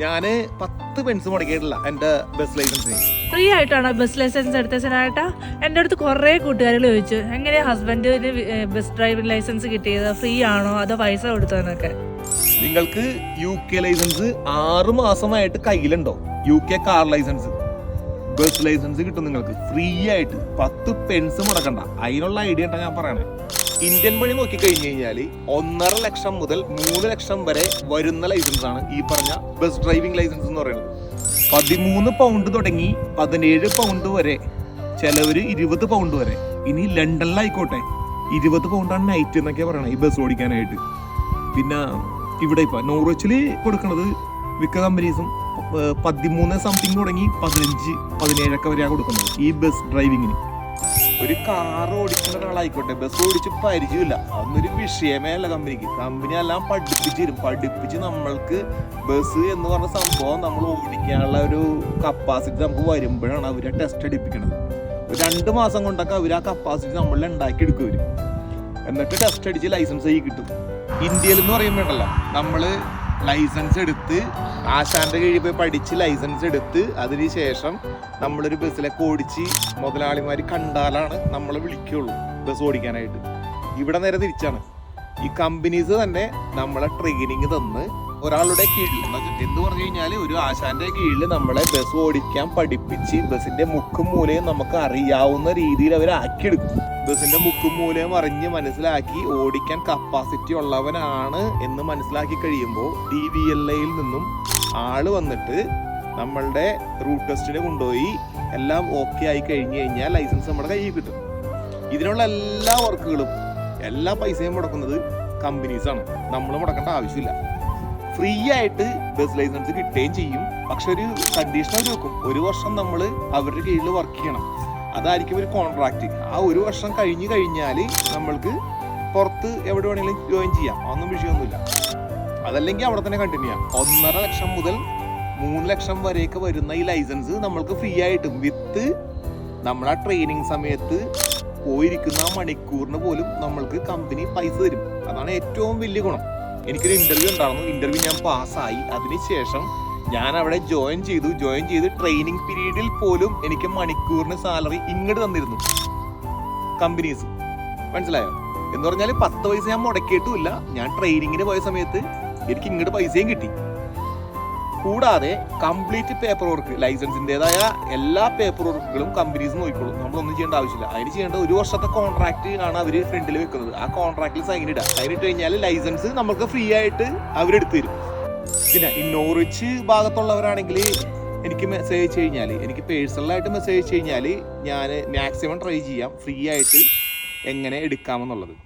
ഞാൻ പത്ത് പെൻസ് മുടക്കിയിട്ടില്ല എന്റെ ബസ് ലൈസൻസ് ഫ്രീ ആയിട്ടാണോ ബസ് ലൈസൻസ് എടുത്ത ചേട്ടാ എന്റെ അടുത്ത് കുറേ കൂട്ടുകാരികൾ ചോദിച്ചു എങ്ങനെയാ ഹസ്ബൻഡിന് ബസ് ഡ്രൈവിംഗ് ലൈസൻസ് കിട്ടിയത്? ഫ്രീ ആണോ? അതോ പൈസ കൊടുത്തതെന്നൊക്കെ നിങ്ങൾക്ക് യു കെ ലൈസൻസ് ആറ് മാസമായിട്ട് കയ്യിലുണ്ടോ? U K car licence bus licence കിട്ടും നിങ്ങൾക്ക്. ഫ്രീ ആയിട്ട് പത്ത് പെൻസ് മുടക്കണ്ട. അതിനുള്ള ഐഡിയ ഞാൻ പറയണേ. ഇന്ത്യൻ മണി നോക്കി കഴിഞ്ഞു കഴിഞ്ഞാൽ ഒന്നര ലക്ഷം മുതൽ മൂന്ന് ലക്ഷം വരെ വരുന്ന ലൈസൻസ് ആണ് ഈ പറഞ്ഞ ബസ് ഡ്രൈവിംഗ് ലൈസൻസ് എന്ന് പറയുന്നത്. പതിമൂന്ന് പൗണ്ട് തുടങ്ങി പതിനേഴ് പൗണ്ട് വരെ. ചിലവർ ഇരുപത് പൗണ്ട് വരെ. ഇനി ലണ്ടനിലായിക്കോട്ടെ. ഇരുപത് പൗണ്ടാണ് നൈറ്റ് എന്നൊക്കെ പറയണേ ഈ ബസ് ഓടിക്കാനായിട്ട്. പിന്നെ ഇവിടെ ഇപ്പൊ നോർവച്ചിൽ കൊടുക്കുന്നത് മിക്ക കമ്പനീസും പതിമൂന്ന് സംതിങ് തുടങ്ങി പതിനഞ്ച് പതിനേഴൊക്കെ വരെയാണ് കൊടുക്കുന്നത് ഈ ബസ് ഡ്രൈവിങ്ങിന് ഒരു കാർ ഓടിക്കുന്ന ഒരാളായിക്കോട്ടെ ബസ് ഓടിച്ച് പരിചയമില്ല. അതൊന്നൊരു വിഷയമേ അല്ല കമ്പനിക്ക് കമ്പനി എല്ലാം പഠിപ്പിച്ച് തരും. പഠിപ്പിച്ച് നമ്മൾക്ക് ബസ് എന്ന് പറഞ്ഞ സംഭവം നമ്മൾ ഓടിക്കാനുള്ള ഒരു കപ്പാസിറ്റി നമുക്ക് വരുമ്പോഴാണ് അവർ ടെസ്റ്റ് എടുപ്പിക്കുന്നത് രണ്ട് മാസം കൊണ്ടൊക്കെ അവർ ആ കപ്പാസിറ്റി നമ്മളിൽ ഉണ്ടാക്കി എടുക്കും എന്നിട്ട് ടെസ്റ്റ് അടിച്ച് ലൈസൻസ് ആയി കിട്ടും. ഇന്ത്യയിൽ എന്ന് പറയുമ്പോഴല്ല നമ്മൾ ലൈസൻസ് എടുത്ത് ആശാന്റെ കീഴിൽ പോയി പഠിച്ച് ലൈസൻസ് എടുത്ത് അതിനുശേഷം നമ്മളൊരു ബസ്സിലൊക്കെ ഓടിച്ച് മുതലാളിമാർ കണ്ടാലാണ് നമ്മളെ വിളിക്കുള്ളൂ ബസ് ഓടിക്കാനായിട്ട്. ഇവിടെ നേരെ തിരിച്ചാണ്. ഈ കമ്പനീസ് തന്നെ നമ്മളെ ട്രെയിനിങ് തന്ന് ഒരാളുടെ കീഴിൽ. എന്ന് പറഞ്ഞു കഴിഞ്ഞാൽ ഒരു ആശാന്റെ കീഴിൽ നമ്മളെ ബസ് ഓടിക്കാൻ പഠിപ്പിച്ച് ബസ്സിന്റെ മുക്കും മൂലയും നമുക്ക് അറിയാവുന്ന രീതിയിൽ അവർ ആക്കിയെടുക്കും. ബസ്സിന്റെ മുക്കും മൂലയും അറിഞ്ഞ് മനസ്സിലാക്കി ഓടിക്കാൻ കപ്പാസിറ്റി ഉള്ളവനാണ് എന്ന് മനസ്സിലാക്കി കഴിയുമ്പോൾ ഡി വി എൽ എയിൽ നിന്നും ആൾ വന്നിട്ട് നമ്മളുടെ റൂട്ട് ടെസ്റ്റിന് കൊണ്ടുപോയി എല്ലാം ഓക്കെ ആയി കഴിഞ്ഞു കഴിഞ്ഞാൽ ലൈസൻസ് നമ്മുടെ കയ്യിൽ കിട്ടും. ഇതിനുള്ള എല്ലാ വർക്കുകളും എല്ലാ പൈസയും മുടക്കുന്നത് കമ്പനീസാണ് നമ്മൾ മുടക്കേണ്ട ആവശ്യമില്ല. ഫ്രീ ആയിട്ട് ബസ് ലൈസൻസ് കിട്ടുകയും ചെയ്യും. പക്ഷെ ഒരു കണ്ടീഷൻ അവർ വെക്കും ഒരു വർഷം നമ്മൾ അവരുടെ കീഴിൽ വർക്ക് ചെയ്യണം. അതായിരിക്കും ഒരു കോൺട്രാക്റ്റ് ആ ഒരു വർഷം കഴിഞ്ഞു കഴിഞ്ഞാൽ നമ്മൾക്ക് പുറത്ത് എവിടെ വേണമെങ്കിലും ജോയിൻ ചെയ്യാം. അതൊന്നും വിഷയമൊന്നുമില്ല. അതല്ലെങ്കിൽ അവിടെ തന്നെ കണ്ടിന്യൂ ചെയ്യാം. ഒന്നര ലക്ഷം മുതൽ മൂന്ന് ലക്ഷം വരെയൊക്കെ വരുന്ന ഈ ലൈസൻസ് നമ്മൾക്ക് ഫ്രീ ആയിട്ട് വിത്ത് നമ്മൾ ആ ട്രെയിനിങ് സമയത്ത് പോയിരിക്കുന്ന മണിക്കൂറിന് പോലും നമ്മൾക്ക് കമ്പനി പൈസ തരും. അതാണ് ഏറ്റവും വലിയ ഗുണം. എനിക്കൊരു ഇന്റർവ്യൂ ഉണ്ടായിരുന്നു. ഇന്റർവ്യൂ ഞാൻ പാസ്സായി. അതിനുശേഷം ഞാൻ അവിടെ ജോയിൻ ചെയ്തു. ജോയിൻ ചെയ്ത് ട്രെയിനിങ് പീരീഡിൽ പോലും എനിക്ക് മണിക്കൂറിന് സാലറി ഇങ്ങോട്ട് തന്നിരുന്നു. കമ്പനീസ് മനസ്സിലായോ? എന്ന് പറഞ്ഞാൽ പത്ത് പൈസ ഞാൻ മുടക്കിയിട്ടുമില്ല. ഞാൻ ട്രെയിനിങ്ങിന് പോയ സമയത്ത് എനിക്ക് ഇങ്ങോട്ട് പൈസയും കിട്ടി. കൂടാതെ കംപ്ലീറ്റ് പേപ്പർ വർക്ക് ലൈസൻസിന്റെതായ എല്ലാ പേപ്പർ വർക്കുകളും കമ്പനീസ് നോക്കിക്കോളും. നമ്മളൊന്നും ചെയ്യേണ്ട ആവശ്യമില്ല. അതിന് ചെയ്യേണ്ട ഒരു വർഷത്തെ കോൺട്രാക്ട് ആണ് അവർ ഫ്രണ്ടിൽ വെക്കുന്നത്. ആ കോൺട്രാക്റ്റിൽ സൈൻ ഇടുക. സൈൻ ഇട്ട് കഴിഞ്ഞാൽ ലൈസൻസ് നമുക്ക് ഫ്രീ ആയിട്ട് അവരെടുത്ത് തരും. പിന്നെ ഈ നോറിച്ച് ഭാഗത്തുള്ളവരാണെങ്കിൽ എനിക്ക് മെസ്സേജ് അയച്ചു കഴിഞ്ഞാൽ എനിക്ക് പേഴ്സണലായിട്ട് മെസ്സേജ് അയച്ചു കഴിഞ്ഞാൽ ഞാൻ മാക്സിമം ട്രൈ ചെയ്യാം. ഫ്രീ ആയിട്ട് എങ്ങനെ എടുക്കാമെന്നുള്ളത്.